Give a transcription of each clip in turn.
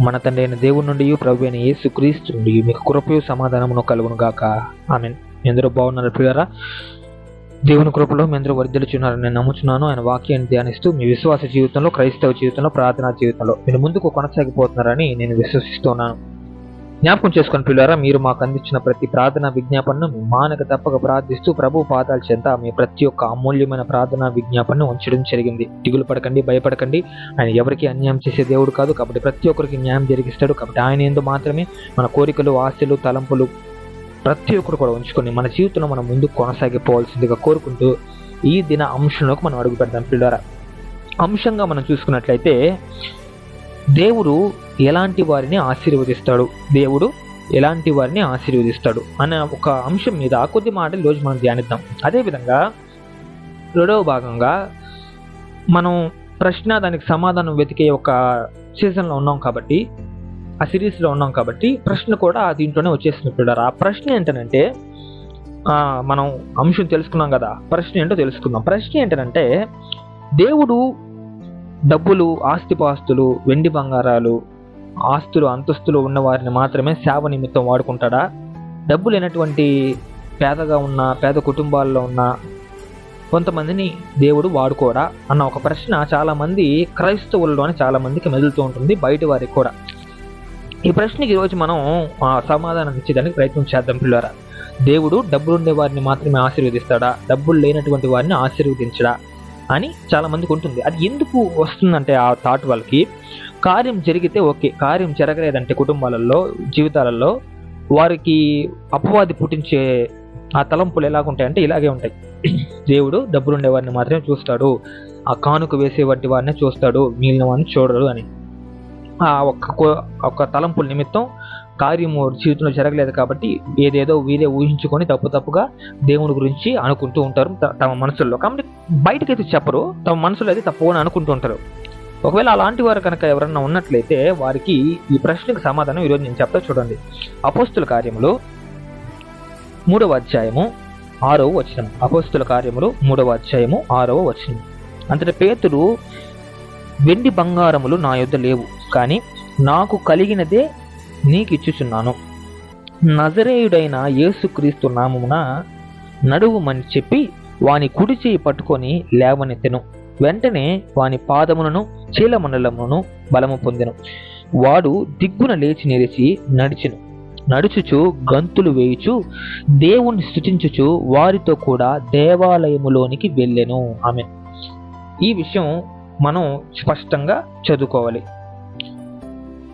మన తండ్రి అయిన దేవుని నుండి ప్రభు అయిన యేసు క్రీస్తు నుండి మీకు కృపయు సమాధానమును కలుగును గాక ఆమె ఎందరో బాగున్నారు ప్రియారా దేవుని కృపలో మీ అందరూ వర్ధిల్చున్నారని నేను నమ్ముచున్నాను. ఆయన వాక్యాన్ని ధ్యానిస్తూ మీ విశ్వాస జీవితంలో క్రైస్తవ జీవితంలో ప్రార్థనా జీవితంలో మీరు ముందుకు కొనసాగిపోతున్నారని నేను విశ్వసిస్తున్నాను జ్ఞాపకం చేసుకుని పిల్లారా మీరు మాకు అందించిన ప్రతి ప్రార్థన విజ్ఞాపనను మీ మానక తప్పక ప్రార్థిస్తూ ప్రభు పాదాల చెంత మీ ప్రతి ఒక్క అమూల్యమైన ప్రార్థన విజ్ఞాపనను ఉంచడం జరిగింది. దిగులు పడకండి భయపడకండి. ఆయన ఎవరికి అన్యాయం చేసే దేవుడు కాదు. కాబట్టి ప్రతి ఒక్కరికి న్యాయం జరిగిస్తాడు. కాబట్టి ఆయన ఎందు మాత్రమే మన కోరికలు ఆశలు తలంపులు ప్రతి ఒక్కరు కూడా ఉంచుకొని మన జీవితంలో మనం ముందుకు కొనసాగిపోవాల్సిందిగా కోరుకుంటూ ఈ దిన అంశంలోకి మనం అడుగు పెడదాం పిల్లారా. అంశంగా మనం చూసుకున్నట్లయితే దేవుడు ఎలాంటి వారిని ఆశీర్వదిస్తాడు? దేవుడు ఎలాంటి వారిని ఆశీర్వదిస్తాడు? అనే ఒక అంశం మీద కొద్ది మాటలు రోజు మనం ధ్యానిద్దాం. అదేవిధంగా రెండవ భాగంగా మనం ప్రశ్న దానికి సమాధానం వెతికే ఒక సీజన్లో ఉన్నాం కాబట్టి ఆ సిరీస్లో ఉన్నాం కాబట్టి ప్రశ్న కూడా దీంట్లోనే వచ్చేసింది పిల్లలు ఆ ప్రశ్న ఏంటంటే మనం అంశం తెలుసుకున్నాం కదా. ప్రశ్న ఏంటో తెలుసుకుందాం. ప్రశ్న ఏంటంటే దేవుడు డబ్బులు ఆస్తిపాస్తులు వెండి బంగారాలు ఆస్తులు అంతస్తులు ఉన్న వారిని మాత్రమే సేవ నిమిత్తం వాడుకుంటాడా? డబ్బు లేనటువంటి పేదగా ఉన్న పేద కుటుంబాల్లో ఉన్న కొంతమందిని దేవుడు వాడుకోడా? అన్న ఒక ప్రశ్న చాలామంది క్రైస్తవుల్లోనే చాలామందికి మెదులుతూ ఉంటుంది బయట వారికి కూడా. ఈ ప్రశ్నకి ఈరోజు మనం ఆ, సమాధానం ఇచ్చేదానికి ప్రయత్నం చేద్దాం పిల్లరా. దేవుడు డబ్బులుండే వారిని మాత్రమే ఆశీర్వదిస్తాడా? డబ్బులు లేనటువంటి వారిని ఆశీర్వదించడా? అని చాలా మందికి ఉంటుంది. అది ఎందుకు వస్తుందంటే ఆ థాట్ వాళ్ళకి? కార్యం జరిగితే ఓకే. కార్యం జరగలేదంటే కుటుంబాలలో జీవితాలలో వారికి అపవాది పుట్టించే ఆ తలంపులు ఎలాగుంటాయంటే ఇలాగే ఉంటాయి. దేవుడు డబ్బులుండే వారిని మాత్రమే చూస్తాడు. ఆ కానుక వేసే వంటి వారిని చూస్తాడు. మిగిలిన వారిని చూడడు అని. ఆ ఒక్క కో- ఒక్క తలంపుల నిమిత్తం కార్యము జీవితంలో జరగలేదు కాబట్టి ఏదేదో వీరే ఊహించుకొని తప్పు తప్పుగా దేవుని గురించి అనుకుంటూ ఉంటారు త- తమ మనసుల్లో. కాబట్టి బయటకైతే చెప్పరు. తమ మనసులో అయితే తప్పుగా అనుకుంటూ ఉంటారు. ఒకవేళ అలాంటి వారు కనుక ఎవరన్నా ఉన్నట్లయితే వారికి ఈ ప్రశ్నకు సమాధానం ఈరోజు నేను చెప్తా చూడండి. అపోస్తుల కార్యములు మూడవ అధ్యాయము ఆరవ వచనం. అపోస్తుల కార్యములు మూడవ అధ్యాయము ఆరవ వచనం. అంతటి పేతురు వెండి బంగారములు నా యొద్ద లేవు. కానీ నాకు కలిగినదే నీకు ఇచ్చుచున్నాను నజరేయుడైన యేసుక్రీస్తు నామమున నడువుమని చెప్పి వాని కుడి చేయి పట్టుకొని లేవనెత్తెను. వెంటనే వాని పాదములను చీలమండలమును బలము పొందెను. వాడు దిగ్గున లేచి నిలిచి నడిచెను. నడుచుచు గంతులు వేయుచు దేవుణ్ణి స్థుతించుచు వారితో కూడా దేవాలయములోనికి వెళ్ళెను. ఆమె ఈ విషయం మనం స్పష్టంగా చదువుకోవాలి.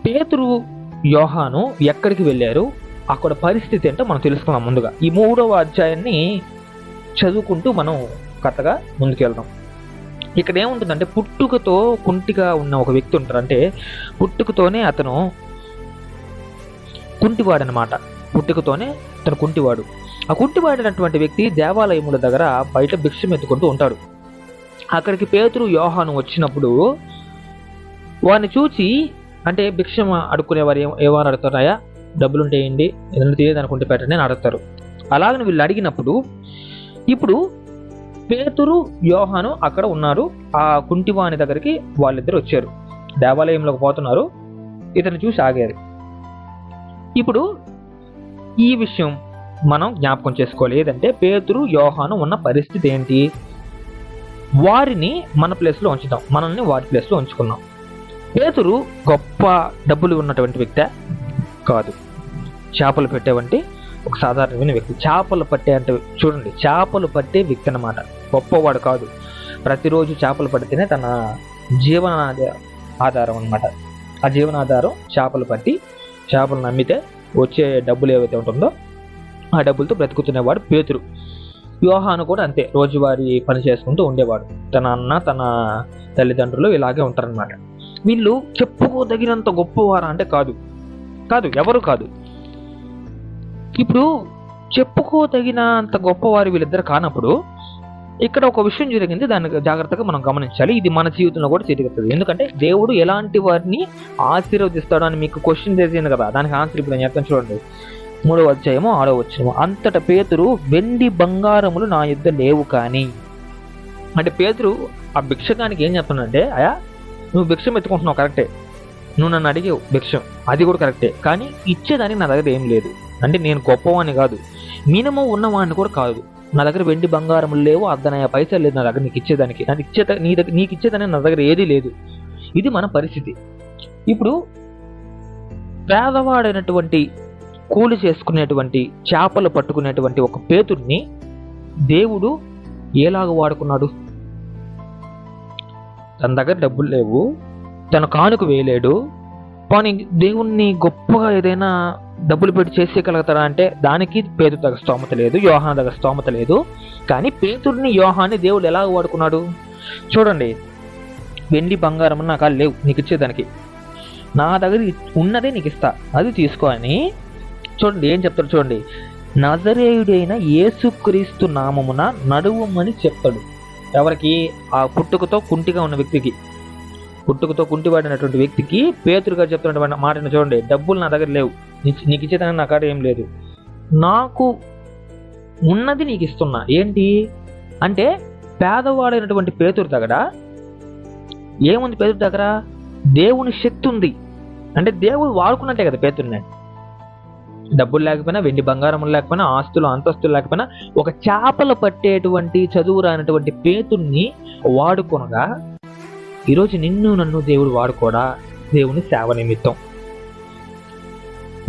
పేతురు యోహాను ఎక్కడికి వెళ్ళారు? అక్కడ పరిస్థితి ఏంటో మనం తెలుసుకున్నాం ముందుగా. ఈ మూడవ అధ్యాయాన్ని చదువుకుంటూ మనం కథగా ముందుకెళ్దాం. ఇక్కడ ఏముంటుందంటే పుట్టుకతో కుంటిగా ఉన్న ఒక వ్యక్తి ఉంటారు అంటే పుట్టుకతోనే అతను కుంటివాడు అనమాట పుట్టుకతోనే అతను కుంటివాడు. ఆ కుంటివాడినటువంటి వ్యక్తి దేవాలయముల దగ్గర బయట భిక్షం ఎత్తుకుంటూ ఉంటాడు. అక్కడికి పేతురు యోహాను వచ్చినప్పుడు వాడిని చూచి అంటే భిక్షం అడుక్కునేవారు ఏం ఏమని అడుగుతారాయా డబ్బులు ఉంటేయండి ఏదైనా తెలియదు అనుకుంటే పెట్టండి అని అడుగుతారు. అలాగని వీళ్ళు అడిగినప్పుడు ఇప్పుడు పేతురు యోహాను అక్కడ ఉన్నారు. ఆ కుంటివాణి దగ్గరికి వాళ్ళిద్దరు వచ్చారు. దేవాలయంలోకి పోతున్నారు. ఇతను చూసి ఆగారు. ఇప్పుడు ఈ విషయం మనం జ్ఞాపకం చేసుకోవాలి. ఏదంటే పేతురు యోహాను ఉన్న పరిస్థితి ఏంటి? వారిని మన ప్లేస్లో ఉంచుతాం మనల్ని వారి ప్లేస్లో ఉంచుకున్నాం. పేతురు గొప్ప డబ్బులు ఉన్నటువంటి వ్యక్తే కాదు. చేపలు పెట్టేవంటి ఒక సాధారణమైన వ్యక్తి. చేపలు పట్టే అంటే చూడండి చేపలు పట్టే వ్యక్తి అన్నమాట. గొప్పవాడు కాదు. ప్రతిరోజు చేపలు పడితేనే తన జీవన ఆధారం అన్నమాట. ఆ జీవనాధారం చేపలు పట్టి చేపలు నమ్మితే వచ్చే డబ్బులు ఏవైతే ఉంటుందో ఆ డబ్బులతో బ్రతుకుతునేవాడు పేతురు. యోహాను కూడా అంతే. రోజువారీ పని చేసుకుంటూ ఉండేవాడు. తన అన్న తన తల్లిదండ్రులు ఇలాగే ఉంటారనమాట వీళ్ళు చెప్పుకోదగినంత గొప్పవారా అంటే కాదు. కాదు ఎవరు కాదు. ఇప్పుడు చెప్పుకోదగిన అంత గొప్పవారు వీళ్ళిద్దరు కానప్పుడు ఇక్కడ ఒక విషయం జరిగింది దాన్ని జాగ్రత్తగా మనం గమనించాలి. ఇది మన జీవితంలో కూడా తిరుగుతుంది ఎందుకంటే దేవుడు ఎలాంటి వారిని ఆశీర్వదిస్తాడు అని మీకు క్వశ్చన్ చేసింది కదా. దానికి ఆన్సర్ ఇప్పుడు నేను చెప్తాను చూడండి. మూడవ అధ్యాయము ఆరో వచ్చాము అంతట పేతురు వెండి బంగారములు నా యుద్ధ లేవు కానీ అంటే పేతురు ఆ భిక్షకానికి ఏం చెప్తున్నాడంటే అయా నువ్వు భిక్షం ఎత్తుకుంటున్నావు కరెక్టే నువ్వు నన్ను అడిగావు భిక్షం అది కూడా కరెక్టే కానీ ఇచ్చేదానికి నా దగ్గర ఏం లేదు. అంటే నేను గొప్పవాడిని కాదు. మినిమం ఉన్నవాడిని కూడా కాదు. నా దగ్గర వెండి బంగారం లేవు అర్ధనయ పైసలు లేదు నా దగ్గర నీకు ఇచ్చేదానికి. నాకు ఇచ్చే నీ దగ్గర నీకు ఇచ్చేదానికి నా దగ్గర ఏదీ లేదు. ఇది మన పరిస్థితి. ఇప్పుడు పేదవాడైనటువంటి కూలి చేసుకునేటువంటి చేపలు పట్టుకునేటువంటి ఒక పేతుడిని దేవుడు ఎలాగ వాడుకున్నాడు? తన దగ్గర డబ్బులు లేవు. తన కానుక వేయలేడు. కానీ దేవుణ్ణి గొప్పగా ఏదైనా డబ్బులు పెట్టి చేసేయగలుగుతారా అంటే దానికి పేరు దగ్గర స్తోమత లేదు యోహాన్ దగ్గర స్తోమత లేదు. కానీ పేతుడిని యోహాన్ని దేవుడు ఎలా వాడుకున్నాడు? చూడండి. వెండి బంగారం నాకు లేవు నీకు ఇచ్చేదానికి. నా దగ్గర ఉన్నదే నీకు ఇస్తా అది తీసుకో అని చూడండి ఏం చెప్తాడు చూడండి. నజరేయుడైన యేసుక్రీస్తు నామమున నడువమని చెప్తాడు. ఎవరికి? ఆ పుట్టుకతో కుంటిగా ఉన్న వ్యక్తికి. పుట్టుకతో కుంటివాడినటువంటి వ్యక్తికి పేతురు గారు చెప్తున్నటువంటి మాటను చూడండి. డబ్బులు నా దగ్గర లేవు. నీకు ఇచ్చేదానికి నా కాడ ఏం లేదు. నాకు ఉన్నది నీకు ఇస్తున్నా. ఏంటి? అంటే పేదవాడైనటువంటి పేతురు దగ్గర ఏముంది పేతురు దగ్గర? దేవుని శక్తి ఉంది. అంటే దేవుడు వాడుకున్నట్టే కదా పేతుర్ని. డబ్బులు లేకపోయినా వెండి బంగారం లేకపోయినా ఆస్తులు అంతస్తులు లేకపోయినా ఒక చేపలు పట్టేటువంటి చదువు రానటువంటి పేతుణ్ణి వాడుకొనగా ఈరోజు నిన్ను నన్ను దేవుడు వాడుకోడా? దేవుని సేవ నిమిత్తం.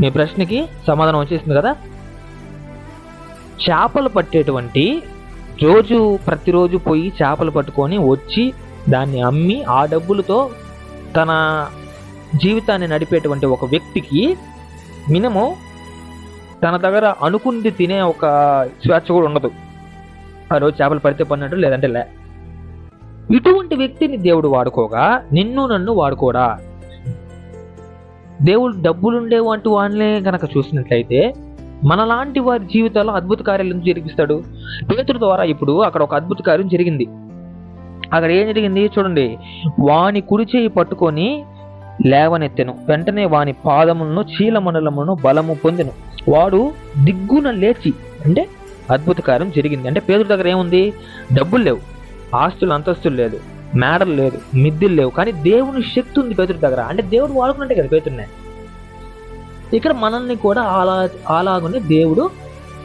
మీ ప్రశ్నకి సమాధానం వచ్చేసింది కదా? చేపలు పట్టేటువంటి రోజు ప్రతిరోజు పోయి చేపలు పట్టుకొని వచ్చి దాన్ని అమ్మి ఆ డబ్బులతో తన జీవితాన్ని నడిపేటువంటి ఒక వ్యక్తికి మినిమం తన దగ్గర అనుకుంది తినే ఒక స్వేచ్ఛ కూడా ఉండదు. ఆ రోజు చేపలు పడితే పడినట్టు లేదంటే లే. ఇటువంటి వ్యక్తిని దేవుడు వాడుకోగా నిన్ను నన్ను వాడుకోడా? దేవుడు డబ్బులుండే వంటి వాడినే గనక చూసినట్లయితే మనలాంటి వారి జీవితాల్లో అద్భుత కార్యాలను జరిపిస్తాడు జరిగిస్తాడు? ద్వారా ఇప్పుడు అక్కడ ఒక అద్భుత కార్యం జరిగింది. అక్కడ ఏం జరిగింది చూడండి. వాని కుడి చేయి పట్టుకొని లేవనెత్తెను. వెంటనే వాని పాదములను చీలమండలమును బలము పొందెను. వాడు దిగ్గున లేచి అంటే అద్భుత కార్యం జరిగింది. అంటే పేదల దగ్గర ఏముంది? డబ్బులు లేవు. ఆస్తులు అంతస్తులు లేదు. మేడలు లేదు. మిద్దులు లేవు. కానీ దేవుని శక్తి ఉంది పేతుడి దగ్గర. అంటే దేవుడు వాడుకున్నట్టే కదా పేతుడిని. ఇక్కడ మనల్ని కూడా అలా అలాగనే దేవుడు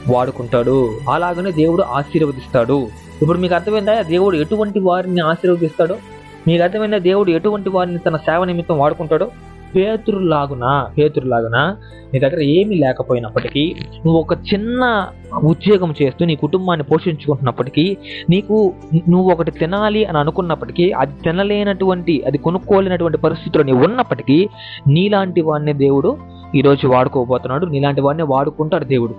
వాడుకుంటాడు. అలాగనే దేవుడు ఆశీర్వదిస్తాడు. ఇప్పుడు మీకు అర్థమైందా? దేవుడు ఎటువంటి వారిని ఆశీర్వదిస్తాడు? మీకు అర్థమైన దేవుడు ఎటువంటి వారిని తన సేవ నిమిత్తం వాడుకుంటాడో? పేతురులాగునా పేతురులాగునా? నీ దగ్గర ఏమీ లేకపోయినప్పటికీ నువ్వు ఒక చిన్న ఉద్యోగం చేస్తూ నీ కుటుంబాన్ని పోషించుకుంటున్నప్పటికీ నీకు నువ్వు ఒకటి తినాలి అని అనుకున్నప్పటికీ అది తినలేనటువంటి అది కొనుక్కోలేనటువంటి పరిస్థితుల్లో నీవు ఉన్నప్పటికీ నీలాంటి వాడిని దేవుడు ఈరోజు వాడుకోబోతున్నాడు. నీలాంటి వాడిని వాడుకుంటాడు దేవుడు.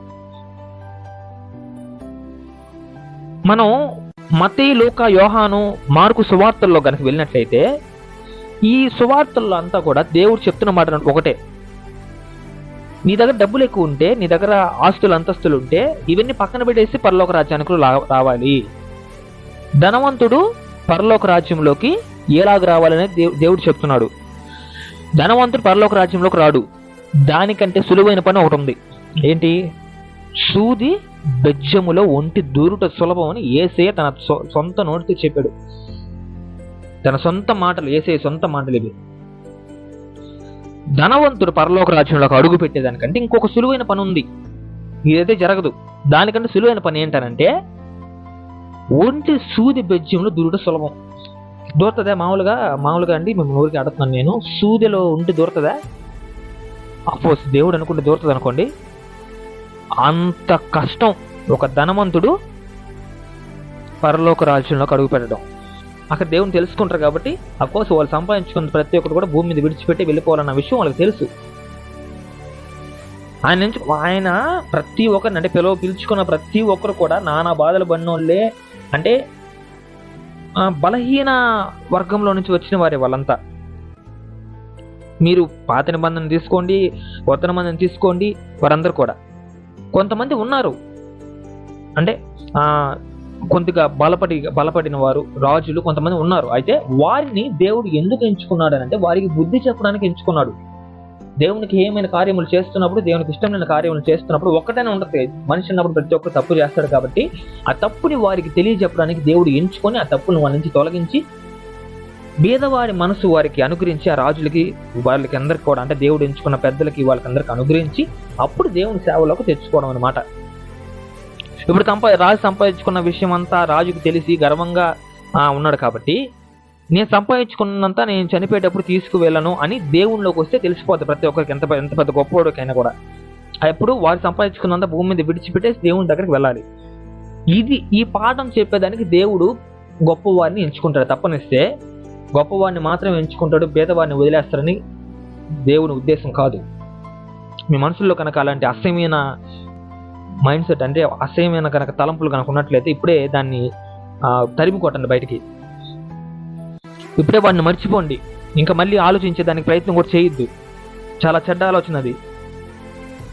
మనం మతీ లోక యోహాను మార్కు సువార్తల్లో కనుక వెళ్ళినట్లయితే ఈ సువార్తల్లో అంతా కూడా దేవుడు చెప్తున్న మాట ఒకటే. నీ దగ్గర డబ్బులు ఎక్కువ ఉంటే నీ దగ్గర ఆస్తులు అంతస్తులు ఉంటే ఇవన్నీ పక్కన పెట్టేసి పరలోక రాజ్యానికి రా- రావాలి. ధనవంతుడు పరలోక రాజ్యంలోకి ఎలాగ రావాలని దేవు- దేవుడు చెప్తున్నాడు. ధనవంతుడు పరలోక రాజ్యంలోకి రాడు. దానికంటే సులువైన పని ఒకటి ఉంది. ఏంటి? సూది బెజ్జములో ఒంటి దూరుట సులభం అని ఏసే తన సొ- సొంత నోటితో చెప్పాడు. తన సొంత మాటలు ఏసే సొంత మాటలు ఇవి. ధనవంతుడు పరలోక రాజ్యంలోకి అడుగు పెట్టేదానికంటే ఇంకొక సులువైన పని ఉంది. ఇదైతే జరగదు. దానికంటే సులువైన పని ఏంటనంటే ఒంటి సూది బెజ్యంలో దూరుట సులభం. దూరుతుందా మామూలుగా? మామూలుగా అండి మేము ఊరికి అడుగుతున్నాను నేను. సూదిలో ఉంటే దూరుతుందా? అఫోర్స్ దేవుడు అనుకుంటే దూరుతుంది అనుకోండి అంత కష్టం. ఒక ధనవంతుడు పరలోక రాజ్యంలోకి అడుగు పెట్టడం. అక్కడ దేవుని తెలుసుకుంటారు కాబట్టి అఫ్కోర్స్ వాళ్ళు సంపాదించుకున్న ప్రతి ఒక్కరు కూడా భూమి మీద విడిచిపెట్టి వెళ్ళిపోవాలన్న విషయం వాళ్ళకి తెలుసు. ఆయన నుంచి ఆయన ప్రతి ఒక్కరిని అంటే పిలువ పిలుచుకున్న ప్రతి ఒక్కరు కూడా నానా బాధలు పడినోళ్ళే అంటే బలహీన వర్గంలో నుంచి వచ్చిన వారే వాళ్ళంతా. మీరు పాత నిబంధన తీసుకోండి కొత్త నిబంధన తీసుకోండి వారందరూ కూడా. కొంతమంది ఉన్నారు. అంటే కొద్దిగా బలపడి బలపడిన వారు రాజులు కొంతమంది ఉన్నారు. అయితే వారిని దేవుడు ఎందుకు ఎంచుకున్నాడు అంటే వారికి బుద్ధి చెప్పడానికి ఎంచుకున్నాడు. దేవునికి ఏమైనా కార్యములు చేస్తున్నప్పుడు దేవునికి ఇష్టమైన కార్యములు చేస్తున్నప్పుడు ఒక్కటైనా ఉండదు మనిషి ఉన్నప్పుడు ప్రతి ఒక్కరు తప్పు చేస్తాడు కాబట్టి ఆ తప్పుని వారికి తెలియజెప్పడానికి దేవుడు ఎంచుకొని ఆ తప్పును వాళ్ళ నుంచి తొలగించి బీదవారి మనసు వారికి అనుగ్రహించి ఆ రాజులకి వాళ్ళకి అందరికి కూడా అంటే దేవుడు ఎంచుకున్న పెద్దలకి వాళ్ళకి అందరికి అనుగ్రహించి అప్పుడు దేవుని సేవలోకి తెచ్చుకోవడం అనమాట ఇప్పుడు సంపా రాజు సంపాదించుకున్న విషయం అంతా రాజుకు తెలిసి గర్వంగా ఉన్నాడు కాబట్టి నేను సంపాదించుకున్నంత నేను చనిపోయేటప్పుడు తీసుకువెళ్ళను అని దేవునిలోకి వస్తే తెలిసిపోతుంది ప్రతి ఒక్కరికి ఎంత ఎంత పెద్ద గొప్పవాడికైనా కూడా. అప్పుడు వారు సంపాదించుకున్నంత భూమి మీద విడిచిపెట్టేసి దేవుని దగ్గరికి వెళ్ళాలి. ఇది ఈ పాఠం చెప్పేదానికి దేవుడు గొప్పవారిని ఎంచుకుంటాడు. తప్పనిస్తే గొప్పవాడిని మాత్రం ఎంచుకుంటాడు భేదవాడిని వదిలేస్తారని దేవుని ఉద్దేశం కాదు. మీ మనసులో కనుక అలాంటి అసహ్యమైన మైండ్ సెట్ అంటే అసహ్యమైన కనుక తలంపులు కనుక ఉన్నట్లయితే ఇప్పుడే దాన్ని తరిమి కొట్టండి బయటికి. ఇప్పుడే వాడిని మర్చిపోండి. ఇంకా మళ్ళీ ఆలోచించే దానికి ప్రయత్నం కూడా చేయొద్దు. చాలా చెడ్డ ఆలోచన అది.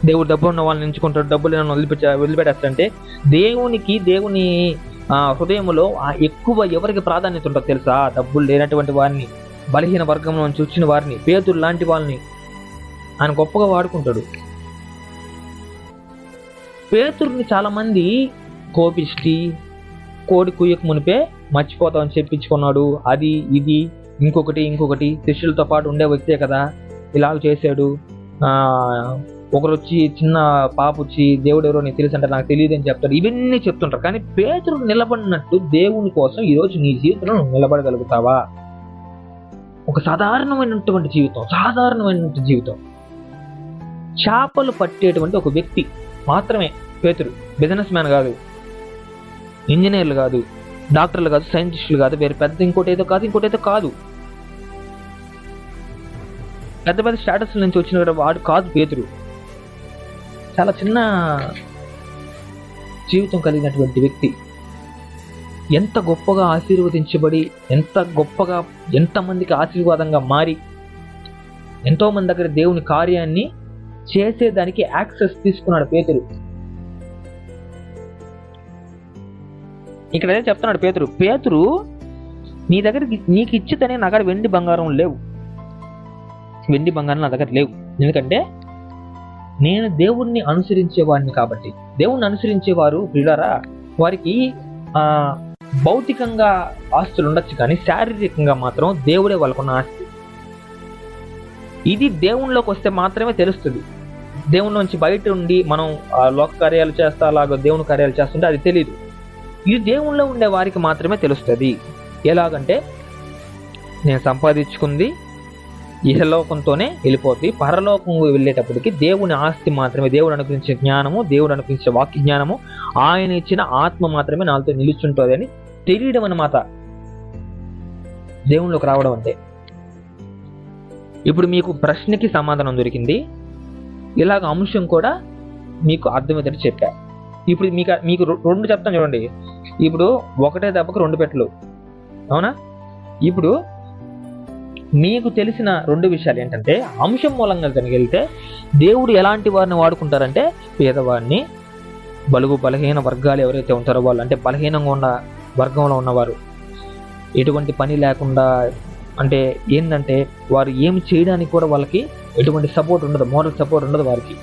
దేవుడు డబ్బు ఉన్న వాళ్ళని ఎంచుకుంటాడు డబ్బులు లేని వదిలిపెట్ట వదిలిపెట్టేస్తాడంటే దేవునికి దేవుని హృదయంలో ఆ ఎక్కువ ఎవరికి ప్రాధాన్యత ఉంటుందో తెలుసా? డబ్బులు లేనటువంటి వారిని బలహీన వర్గం నుంచి వచ్చిన వారిని పేదలు లాంటి వాళ్ళని ఆయన గొప్పగా వాడుకుంటాడు. పేతుర్ని చాలామంది కోపిష్టి కోడి కుయ్యకు మునిపే మర్చిపోతామని చెప్పించుకున్నాడు. అది ఇది ఇంకొకటి ఇంకొకటి శిష్యులతో పాటు ఉండే వ్యక్తే కదా ఇలా చేశాడు. ఆ ఒకరు వచ్చి చిన్న పాప వచ్చి దేవుడు ఎవరో నీకు తెలుసు అంటే నాకు తెలియదు అని చెప్తారు ఇవన్నీ చెప్తుంటారు. కానీ పేతురు నిలబడినట్టు దేవుని కోసం ఈరోజు నీ జీవితంలో నువ్వు నిలబడగలుగుతావా? ఒక సాధారణమైనటువంటి జీవితం సాధారణమైనటువంటి జీవితం. చేపలు పట్టేటువంటి ఒక వ్యక్తి మాత్రమే పేతురు. బిజినెస్ మ్యాన్ కాదు ఇంజనీర్లు కాదు డాక్టర్లు కాదు సైంటిస్టులు కాదు వేరే పెద్ద ఇంకోటి ఏదో కాదు ఇంకోటి ఏదో కాదు. పెద్ద పెద్ద స్టేటస్ నుంచి వచ్చిన వాడు కాదు పేతురు. చాలా చిన్న జీవితం కలిగినటువంటి వ్యక్తి. ఎంత గొప్పగా ఆశీర్వదించబడి ఎంత గొప్పగా ఎంతమందికి ఆశీర్వాదంగా మారి ఎంతోమంది దగ్గర దేవుని కార్యాన్ని చేసేదానికి యాక్సెస్ తీసుకున్నాడు పేతురు. ఇక్కడ అదే చెప్తున్నాడు పేతురు పేతురు నీ దగ్గర నీకు ఇచ్చితేనే నా దగ్గర వెండి బంగారం లేవు. వెండి బంగారం నా దగ్గర లేవు. ఎందుకంటే నేను దేవుణ్ణి అనుసరించేవాడిని కాబట్టి. దేవుణ్ణి అనుసరించేవారు ప్రియులరా వారికి భౌతికంగా ఆస్తులు ఉండొచ్చు కానీ శారీరకంగా మాత్రం దేవుడే వాళ్ళకున్న ఆస్తి. ఇది దేవునిలోకి వస్తే మాత్రమే తెలుస్తుంది. దేవుని నుంచి బయట ఉండి మనం ఆ లోక కార్యాలు చేస్తా అలాగ దేవుని కార్యాలు చేస్తుంటే అది తెలియదు ఇది దేవునిలో ఉండే వారికి మాత్రమే తెలుస్తుంది. ఎలాగంటే నేను సంపాదించుకుంది ఇహలోకంతోనే వెళ్ళిపోతుంది పరలోకం వెళ్ళేటప్పటికి దేవుని ఆస్తి మాత్రమే దేవుడు అనుగ్రహించే జ్ఞానము దేవుడు అనుగ్రహించే వాక్య జ్ఞానము ఆయన ఇచ్చిన ఆత్మ మాత్రమే నాతో నిలుచుంటుంది అని తెలియడం అన్నమాట. దేవునిలోకి రావడం అంటే. ఇప్పుడు మీకు ప్రశ్నకి సమాధానం దొరికింది. ఇలాగ అంశం కూడా మీకు అర్థమవుతుంది చెప్పా. ఇప్పుడు మీకు మీకు రెండు చెప్తాను చూడండి. ఇప్పుడు ఒకటే దెబ్బకు రెండు పెట్టలు. అవునా? ఇప్పుడు మీకు తెలిసిన రెండు విషయాలు ఏంటంటే అంశం మూలంగా కనుక వెళ్తే దేవుడు ఎలాంటి వారిని వాడుకుంటారంటే పేదవారిని బలుగు బలహీన వర్గాలు ఎవరైతే ఉంటారో వాళ్ళు అంటే బలహీనంగా ఉన్న వర్గంలో ఉన్నవారు. ఎటువంటి పని లేకుండా అంటే ఏంటంటే వారు ఏమి చేయడానికి కూడా వాళ్ళకి ఎటువంటి సపోర్ట్ ఉండదు మోరల్ సపోర్ట్ ఉండదు వారికి.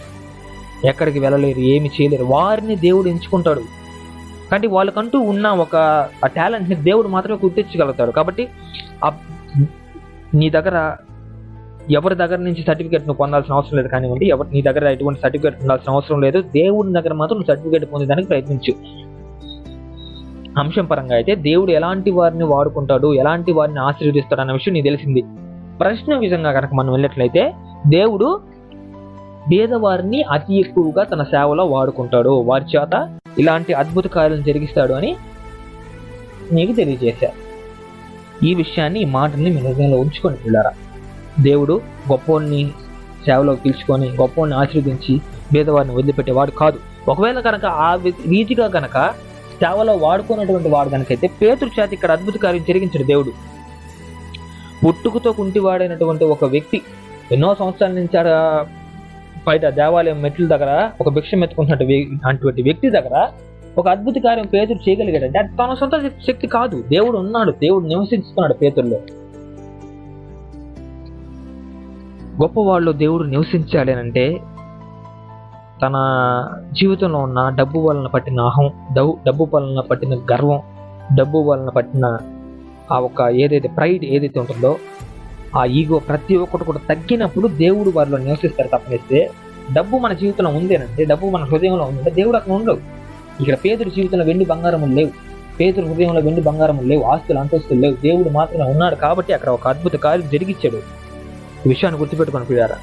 ఎక్కడికి వెళ్ళలేరు ఏమి చేయలేరు. వారిని దేవుడు ఎంచుకుంటాడు. కానీ వాళ్ళకంటూ ఉన్న ఒక ఆ టాలెంట్ని దేవుడు మాత్రమే గుర్తించగలుగుతాడు. కాబట్టి ఆ నీ దగ్గర ఎవరి దగ్గర నుంచి సర్టిఫికేట్ నువ్వు పొందాల్సిన అవసరం లేదు కానివ్వండి ఎవరి నీ దగ్గర ఎటువంటి సర్టిఫికేట్ ఉండాల్సిన అవసరం లేదు. దేవుడి దగ్గర మాత్రం నువ్వు సర్టిఫికేట్ పొందేదానికి ప్రయత్నించు. అంశం పరంగా అయితే దేవుడు ఎలాంటి వారిని వాడుకుంటాడు ఎలాంటి వారిని ఆశీర్వదిస్తాడు అన్న విషయం నీకు తెలిసింది. ప్రశ్న విధంగా కనుక మనం వెళ్ళినట్లయితే దేవుడు పేదవారిని అతి ఎక్కువగా తన సేవలో వాడుకుంటాడు. వారి చేత ఇలాంటి అద్భుత కార్యాలను జరిగిస్తాడు అని నీకు తెలియజేశారు. ఈ విషయాన్ని ఈ మాటని మీ హృదయంలో ఉంచుకొని పిల్లరా. దేవుడు గొప్పవాడిని సేవలోకి పిలుచుకొని గొప్పవాడిని ఆశీర్వదించి భేదవాడిని వదిలిపెట్టేవాడు కాదు. ఒకవేళ కనుక ఆ రీతిగా కనుక సేవలో వాడుకున్నటువంటి వాడు కనుకైతే పేతురు చేత ఇక్కడ అద్భుత కార్యం జరిగించాడు దేవుడు. పుట్టుకతో కుంటివాడైనటువంటి ఒక వ్యక్తి ఎన్నో సంవత్సరాల నుంచి బయట దేవాలయం మెట్ల దగ్గర ఒక భిక్షం ఎత్తుకుంటున్నట్టు అటువంటి వ్యక్తి దగ్గర ఒక అద్భుత కార్యం పేతురు చేయగలిగాడంటే అది తన సొంత శక్తి కాదు. దేవుడు ఉన్నాడు. దేవుడు నివసిస్తున్నాడు పేతుల్లో గొప్పవాళ్ళు దేవుడు నివసించాలి అంటే తన జీవితంలో ఉన్న డబ్బు వలన పట్టిన అహం డబ్బు డబ్బు వలన పట్టిన గర్వం డబ్బు వలన పట్టిన ఆ ఒక ఏదైతే ప్రైడ్ ఏదైతే ఉంటుందో ఆ ఈగో ప్రతి ఒక్కటి కూడా తగ్గినప్పుడు దేవుడు వారిలో నివసిస్తారు తప్పనిస్తే. డబ్బు మన జీవితంలో ఉందేనంటే డబ్బు మన హృదయంలో ఉందంటే దేవుడు అక్కడ ఉండవు ఇక్కడ పేదరి జీవితంలో వెండి బంగారం లేవు. పేదరి హృదయంలో వెండి బంగారం లేవు. ఆస్తులు అంతస్తులు లేవు. దేవుడు మాత్రమే ఉన్నాడు కాబట్టి అక్కడ ఒక అద్భుత కార్యం జరిగిచ్చాడు. ఈ విషయాన్ని గుర్తుపెట్టుకొని పిల్లారా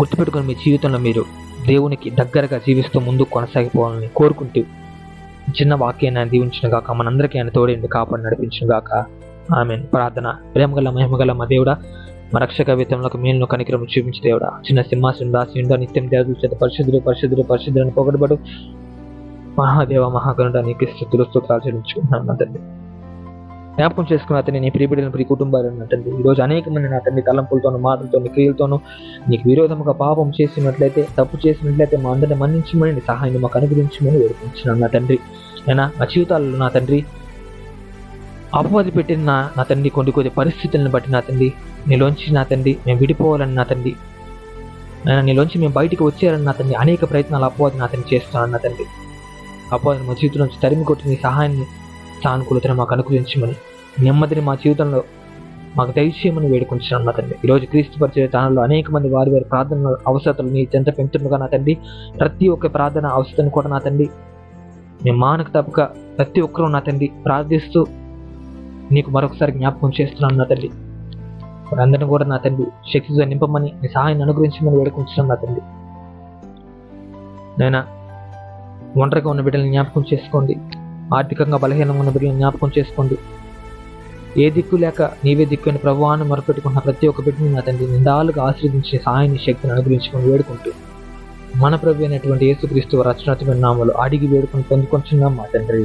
గుర్తుపెట్టుకొని మీ జీవితంలో మీరు దేవునికి దగ్గరగా జీవిస్తూ ముందుకు కొనసాగిపోవాలని కోరుకుంటూ చిన్న వాక్యాన్ని దీవించిన గాక. మనందరికీ ఆయన తోడేండి కాపాడి నడిపించిన గాక. ఆమె ప్రార్థన. ప్రేమగల మహిమగల మా దేవుడా మా రక్షక వేతంలో మేలును కనికరము చూపించి దేవుడా. చిన్న సింహాసనం రాసి ఉండా నిత్యం దేవతల చేత పరిశుద్ధులు పరిశుద్ధులు పరిశుద్ధులను పొగడబడు. మహాదేవ మహాగణుడ నీకు స్థుతులు స్తోత్రాలు చెల్లించుకుంటున్నాను నా తండ్రి. జ్ఞాపకం చేసుకున్న అతని నీ ప్రియబిడ్డలను ప్రియ కుటుంబాలు నా తండ్రి. ఈ రోజు అనేక మంది నా తండ్రి తలంపులతోనూ మాటలతోనూ క్రియలతోనూ నీకు విరోధముగా పాపం చేసినట్లయితే తప్పు చేసినట్లయితే మా అందరిని మన్నించమని నీ సహాయాన్ని మాకు అనుగ్రహించమని వేడుకుంటున్నాను నా తండ్రి. అయినా మా జీవితాల్లో నా తండ్రి అపవాది పెట్టిన నా నా తండ్రి కొన్ని కొద్ది పరిస్థితులను బట్టి నా తండ్రి నీలోంచి నా తండ్రి మేము విడిపోవాలని నా తండ్రి. నేను నీలోంచి మేము బయటికి వచ్చేయాలని నా తండ్రి. అనేక ప్రయత్నాలు అపవాది నా తండ్రి చేస్తున్నాను నా తండ్రి. అపవాది మా జీవితం నుంచి తరిమి కొట్టి సహాయాన్ని సానుకూలతను మాకు అనుగ్రహించమని నెమ్మదిని మా జీవితంలో మాకు దయచేయమని వేడుకుంటున్నాను నా తండ్రి. ఈరోజు క్రీస్తు పరిచయ స్థానంలో అనేక మంది వారి వారి ప్రార్థన అవసరతలు నీ చెంత పెంచుతుండగా నా తండ్రి. ప్రతి ఒక్క ప్రార్థన అవసరం కూడా నా తండ్రి. మేము మానక తప్పక ప్రతి ఒక్కరూ నా తండ్రి ప్రార్థిస్తూ నీకు మరొకసారి జ్ఞాపకం చేస్తున్నాను నా తండ్రి వారందరినీ కూడా నా తండ్రి శక్తితో నింపమని నీ సహాయాన్ని అనుగ్రహించమని వేడుకుంటున్నాను నా తండ్రి నేను ఒంటరిగా ఉన్న బిడ్డలను జ్ఞాపకం చేసుకోండి. ఆర్థికంగా బలహీనంగా ఉన్న బిడ్డలను జ్ఞాపకం చేసుకోండి. ఏ దిక్కు లేక నీవే దిక్కు అని ప్రభువాన్ని మొరపెట్టుకున్న ప్రతి ఒక్క బిడ్డని నా తండ్రి నిందాలుగా ఆశ్రదించి సహాయాన్ని శక్తిని అనుగ్రహించుకొని వేడుకుంటూ మన ప్రభు అయినటువంటి యేసుక్రీస్తు రచనాత్మైన నామలు అడిగి వేడుకొని పొందుకొంటున్నాం మా తండ్రి.